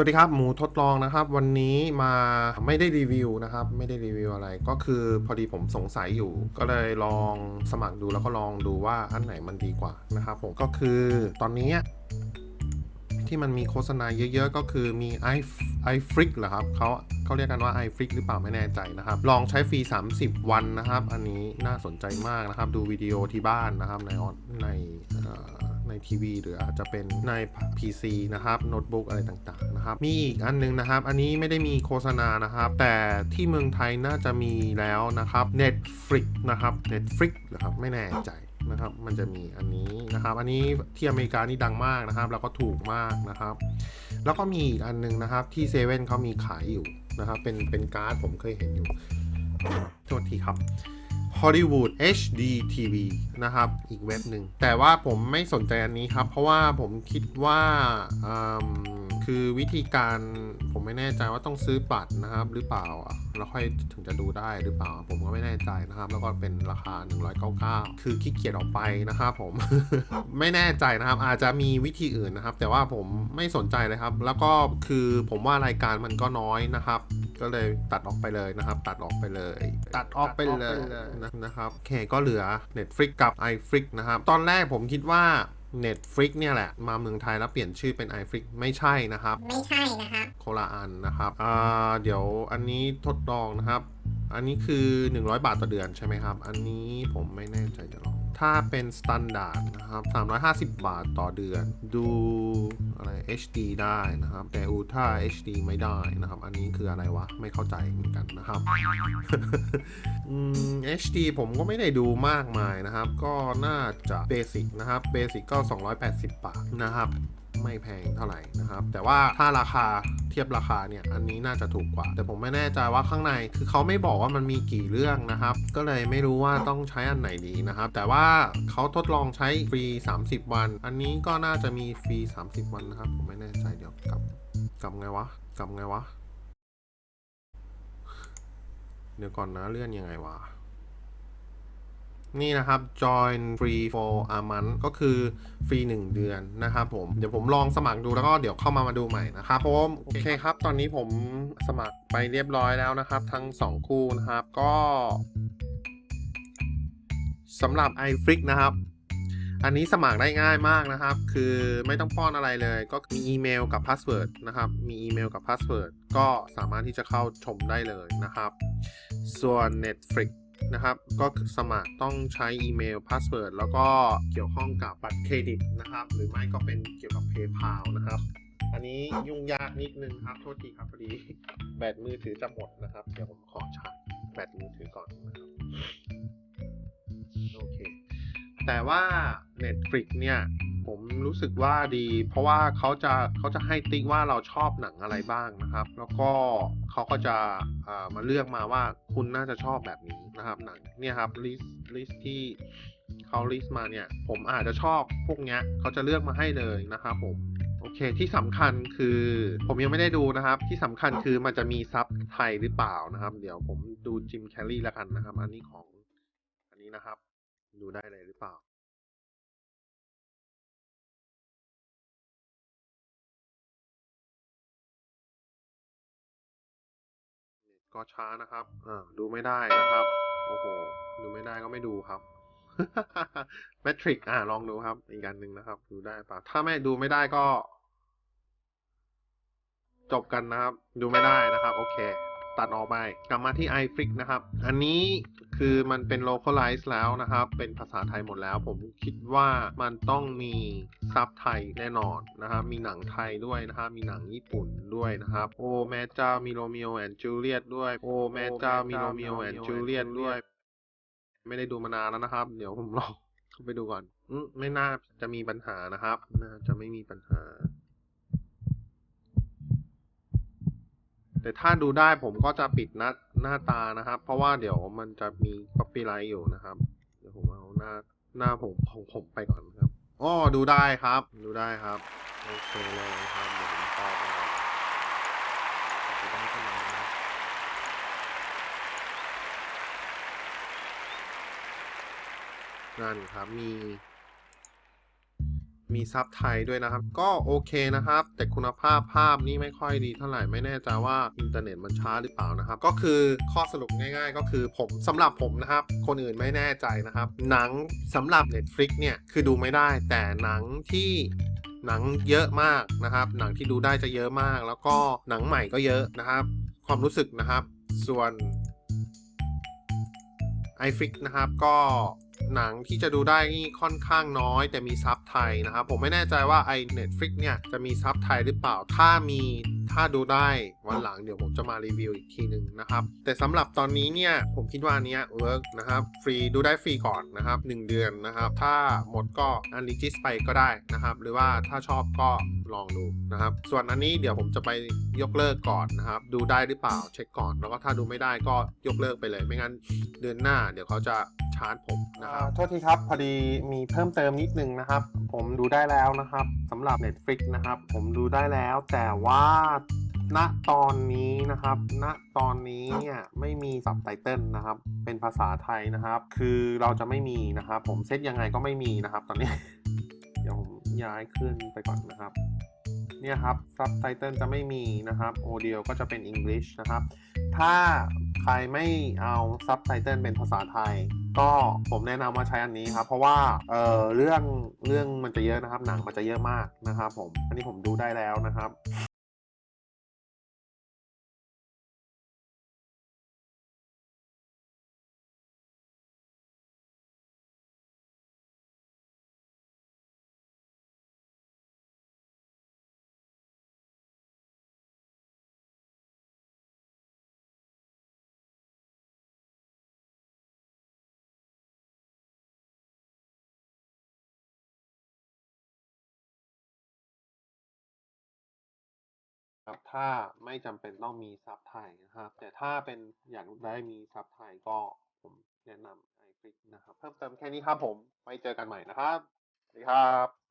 วัสดีครับหมูทดลองนะครับ วันนี้มาไม่ได้รีวิวนะครับ ไม่ได้รีวิวอะไร ก็คือพอดีผมสงสัยอยู่ ก็เลยลองสมัครดูแล้วก็ลองดูว่าอันไหนมันดีกว่านะครับผมก็คือตอนนี้ที่มันมีโฆษณาเยอะๆ ก็คือมี i i f r i c เหรอครับเขาเขาเรียกกันว่า i f r i c หรือเปล่าไม่แน่ใจนะครับ ลองใช้ฟรี 30 วันนะครับ อันนี้น่าสนใจมากนะครับ ดูวิดีโอที่บ้านนะครับในออนในอ ในทีวี หรืออาจจะเป็นใน PC นะครับโน้ตบุ๊กอะไรต่างๆนะครับมีอีกอันนึงนะครับ อันนี้ไม่ได้มีโฆษณานะครับ แต่ที่เมืองไทยน่าจะมีแล้วนะครับ Netflix นะครับ Netflix เหรอครับไม่แน่ใจนะครับมันจะมีอันนี้นะครับ อันนี้ที่อเมริกานี่ดังมากนะครับ แล้วก็ถูกมากนะครับ แล้วก็มีอีกอันนึงนะครับที่เซเว่นเขามีขายอยู่นะครับ เป็นเป็นการ์ดผมเคยเห็นอยู่โทษทีครับ Hollywood HD TV นะครับ อีกเว็บหนึ่ง แต่ว่าผมไม่สนใจอันนี้ครับ เพราะว่าผมคิดว่าคือวิธีการผมไม่แน่ใจว่าต้องซื้อบัตรนะครับ หรือเปล่าแล้วค่อยถึงจะดูได้หรือเปล่า ผมก็ไม่แน่ใจนะครับ แล้วก็เป็นราคา 199 คือขี้เกียจออกไปนะครับผม ไม่แน่ใจนะครับ อาจจะมีวิธีอื่นนะครับ แต่ว่าผมไม่สนใจเลยครับ แล้วก็คือผมว่ารายการมันก็น้อยนะครับ ก็เลยตัดออกไปเลยนะครับ ตัดออกไปเลย ตัดออกไปเลยนะนะครับโอเคก็เหลือ Netflix กับ iFlix นะครับ ตอนแรกผมคิดว่า Netflix เนี่ยแหละ มาเมืองไทยแล้วเปลี่ยนชื่อเป็น iFlix ไม่ใช่นะครับ ไม่ใช่นะครับโคละอันนะครับอ่าเดี๋ยวอันนี้ทดลองนะครับ อันนี้คือ 100 บาทต่อเดือนใช่ไหมครับ อันนี้ผมไม่แน่ใจจะลอง ถ้าเป็นสแตนดาร์ดนะครับ350 บาทต่อเดือน ดูอะไร HD ได้นะครับ แต่ Ultra HD ไม่ได้นะครับ อันนี้คืออะไรวะ ไม่เข้าใจเหมือนกันนะครับอืม HD ผมก็ไม่ได้ดูมากมายนะครับ ก็น่าจะเบสิกนะครับ เบสิกก็ 280 บาทนะครับ ไม่แพงเท่าไหร่นะครับ แต่ว่าถ้าราคาเทียบราคาเนี่ยอันนี้น่าจะถูกกว่า แต่ผมไม่แน่ใจว่าข้างในคือเขาไม่บอกว่ามันมีกี่เรื่องนะครับ ก็เลยไม่รู้ว่าต้องใช้อันไหนดีนะครับ แต่ว่าเขาทดลองใช้ฟรี 30 วัน อันนี้ก็น่าจะมีฟรี 30 วันนะครับ ผมไม่แน่ใจเดี๋ยวกลับกลับไงวะกลับไงวะเดี๋ยวก่อนนะเลื่อนยังไงวะ นี่นะครับ join free for a month ก็คือฟรี 1 เดือนนะครับผม เดี๋ยวผมลองสมัครดูแล้วก็เดี๋ยวเข้ามามาดูใหม่นะครับผมโอเคครับ ตอนนี้ผมสมัครไปเรียบร้อยแล้วนะครับ ทั้ง 2 คู่นะครับ ก็สำหรับ iFlix นะครับ อันนี้สมัครได้ง่ายมากนะครับ คือไม่ต้องป้อนอะไรเลย ก็มีอีเมลกับพาสเวิร์ดนะครับ มีอีเมลกับพาสเวิร์ดก็สามารถที่จะเข้าชมได้เลยนะครับ ส่วน Netflix นะครับ ก็สมัครต้องใช้อีเมลพาสเวิร์ดแล้วก็เกี่ยวข้องกับบัตรเครดิตนะครับ หรือไม่ก็เป็นเกี่ยวกับ PayPal นะครับ อันนี้ยุ่งยากนิดนึงครับ โทษทีครับพอดีแบตมือถือจะหมดนะครับ เดี๋ยวผมขอชาร์จแบตมือถือก่อนนะครับโอเคแต่ว่า Netflix เนี่ย ผมรู้สึกว่าดี เพราะว่าเขาจะเขาจะให้ติ๊กว่าเราชอบหนังอะไรบ้างนะครับ แล้วก็เขาก็จะมาเลือกมาว่าคุณน่าจะชอบแบบนี้นะครับหนังเนี่ยครับลิสลิสที่เขาลิสมาเนี่ย ผมอาจจะชอบพวกเนี้ยเขาจะเลือกมาให้เลยนะครับผมโอเคที่สำคัญคือ ผมยังไม่ได้ดูนะครับ ที่สำคัญคือมันจะมีซับไทยหรือเปล่านะครับ เดี๋ยวผมดูจิมแคลรี่แล้วกันนะครับ อันนี้ของอันนี้นะครับ ดูได้เลยหรือเปล่า ก็ช้านะครับอ่าดูไม่ได้นะครับ โอ้โห ดูไม่ได้ก็ไม่ดูครับแมทริกอ่าลองดูครับ อีกอันหนึ่งนะครับ ดูได้ปะถ้าไม่ดูไม่ได้ก็ จบกันนะครับ ดูไม่ได้นะครับ โอเค ตัดออกไป กลับมาที่ iFlix นะครับ อันนี้ คือมันเป็น localize แล้วนะครับ เป็นภาษาไทยหมดแล้ว ผมคิดว่ามันต้องมีซับไทยแน่นอนนะครับ มีหนังไทยด้วยนะครับ มีหนังญี่ปุ่นด้วยนะครับ โอ้แม่เจ้ามีโรมิโอแอนจูเลียตด้วย โอ้แม่เจ้ามีโรมิโอแอนจูเลียตด้วย ไม่ได้ดูมานานแล้วนะครับ เดี๋ยวผมลองเข้าไปดูก่อนอืมไม่น่าจะมีปัญหานะครับ น่าจะไม่มีปัญหา แต่ถ้าดูได้ผมก็จะปิดหน้า หน้าตานะครับ เพราะว่าเดี๋ยวมันจะมี copyright อยู่นะครับ เดี๋ยวผมเอาหน้าหน้าผมของผมไปก่อนครับอ๋อดูได้ครับ ดูได้ครับโอเคเลยครับเดี๋ยวผมต่อไปก่อนดูได้เท่าไหร่นะนั่นครับมี มีซับไทยด้วยนะครับ ก็โอเคนะครับ แต่คุณภาพภาพนี่ไม่ค่อยดีเท่าไหร่ไม่แน่ใจว่าอินเทอร์เน็ตมันช้าหรือเปล่านะครับ ก็คือข้อสรุปง่ายๆ ก็คือผมสำหรับผมนะครับ คนอื่นไม่แน่ใจนะครับ หนังสำหรับ Netflix เนี่ยคือดูไม่ได้ แต่หนังที่หนังเยอะมากนะครับ หนังที่ดูได้จะเยอะมาก แล้วก็หนังใหม่ก็เยอะนะครับ ความรู้สึกนะครับ ส่วน i f i x นะครับก็ หนังที่จะดูได้นี่ค่อนข้างน้อย แต่มีซับไทยนะครับ ผมไม่แน่ใจว่า i Netflix เนี่ยจะมีซับไทยหรือเปล่าถ้ามี ถ้าดูได้วันหลังเดี๋ยวผมจะมารีวิวอีกทีหนึ่งนะครับ แต่สำหรับตอนนี้เนี่ยผมคิดว่านเนี้ยเวิร์กนะครับ ฟรีดูได้ฟรีก่อนนะครับ 1 เดือนนะครับ ถ้าหมดก็อันลิจิสไปก็ได้นะครับ หรือว่าถ้าชอบก็ลองดูนะครับ ส่วนอันนี้เดี๋ยวผมจะไปยกเลิกก่อนนะครับ ดูได้หรือเปล่าเช็คก่อน แล้วก็ถ้าดูไม่ได้ก็ยกเลิกไปเลย ไม่งั้นเดือนหน้าเดี๋ยวเขาจะชาร์จผมนะครับโทษทีครับพอดีมีเพิ่มเติมนิดนึงนะครับ ผมดูได้แล้วนะครับสำหรับ Netflix นะครับ ผมดูได้แล้วแต่ว่าณตอนนี้นะครับ ณตอนนี้เนี่ยไม่มีซับไตเติลนะครับ เป็นภาษาไทยนะครับ คือเราจะไม่มีนะครับ ผมเซตยังไงก็ไม่มีนะครับ ตอนนี้ เดี๋ยวผมย้ายขึ้นไปก่อนนะครับ เนี่ยครับซับไตเติลจะไม่มีนะครับโอเดียวก็จะเป็น English นะครับ ถ้าใครไม่เอาซับไตเติลเป็นภาษาไทย ก็ผมแนะนำว่าใช้อันนี้ครับ เพราะว่าเออเรื่องเรื่องมันจะเยอะนะครับ หนังมันจะเยอะมากนะครับ ผม อันนี้ผมดูได้แล้วนะครับ ครับถ้าไม่จำเป็นต้องมีซับไทยนะครับ แต่ถ้าเป็นอยากได้มีซับไทยก็ผมแนะนำไอฟิกนะครับ เพิ่มเติมแค่นี้ครับผมไว้เจอกันใหม่นะครับ สวัสดีครับ